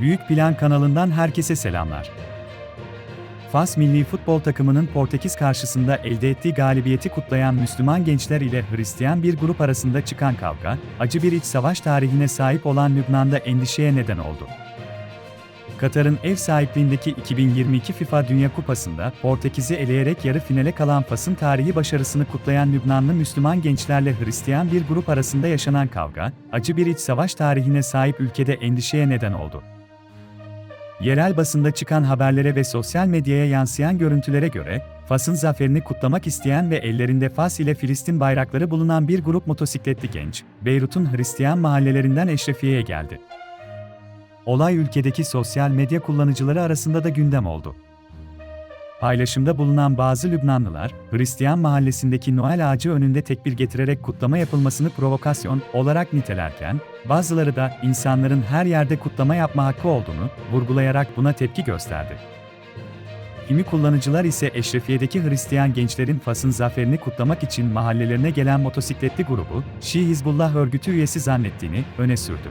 Büyük Plan kanalından herkese selamlar. Fas milli futbol takımının Portekiz karşısında elde ettiği galibiyeti kutlayan Müslüman gençler ile Hristiyan bir grup arasında çıkan kavga, acı bir iç savaş tarihine sahip olan Lübnan'da endişeye neden oldu. Katar'ın ev sahipliğindeki 2022 FIFA Dünya Kupası'nda Portekiz'i eleyerek yarı finale kalan Fas'ın tarihi başarısını kutlayan Lübnanlı Müslüman gençlerle Hristiyan bir grup arasında yaşanan kavga, acı bir iç savaş tarihine sahip ülkede endişeye neden oldu. Yerel basında çıkan haberlere ve sosyal medyaya yansıyan görüntülere göre, Fas'ın zaferini kutlamak isteyen ve ellerinde Fas ile Filistin bayrakları bulunan bir grup motosikletli genç, Beyrut'un Hristiyan mahallelerinden Eşrefiye'ye geldi. Olay ülkedeki sosyal medya kullanıcıları arasında da gündem oldu. Paylaşımda bulunan bazı Lübnanlılar, Hristiyan mahallesindeki Noel ağacı önünde tekbir getirerek kutlama yapılmasını provokasyon olarak nitelerken, bazıları da insanların her yerde kutlama yapma hakkı olduğunu vurgulayarak buna tepki gösterdi. Kimi kullanıcılar ise Eşrefiye'deki Hristiyan gençlerin Fas'ın zaferini kutlamak için mahallelerine gelen motosikletli grubu, Şii Hizbullah örgütü üyesi zannettiğini öne sürdü.